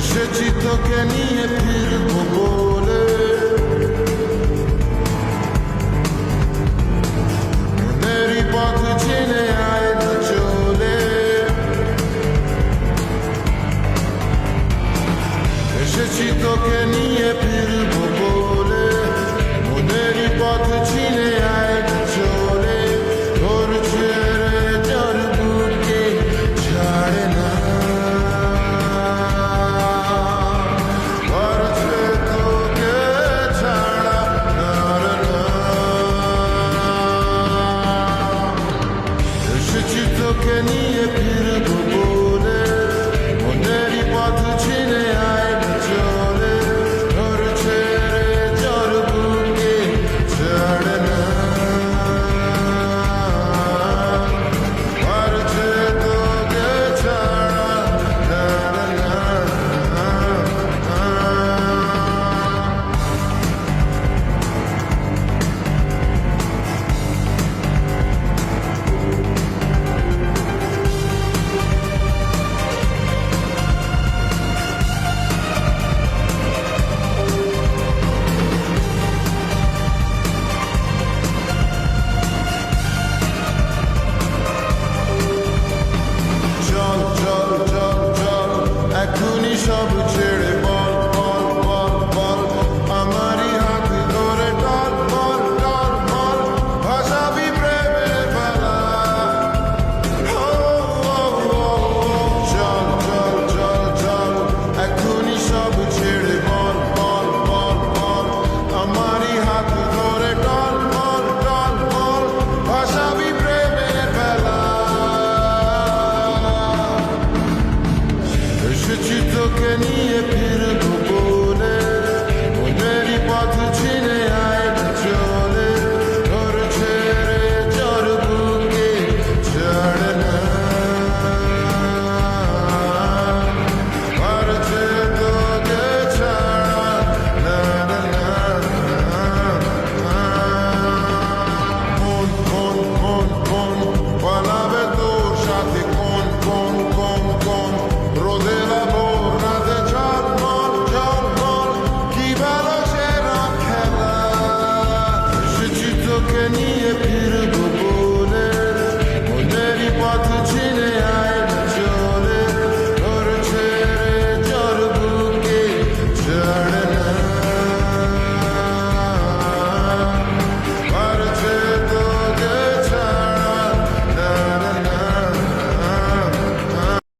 এসেছি তোকে নিয়ে ফিরবো বলে। মনেরই পথ চিনে আয় তো চলে। এসেছি তোকে নিয়ে ফিরবো বলে। medeniyeti se ci tocca niente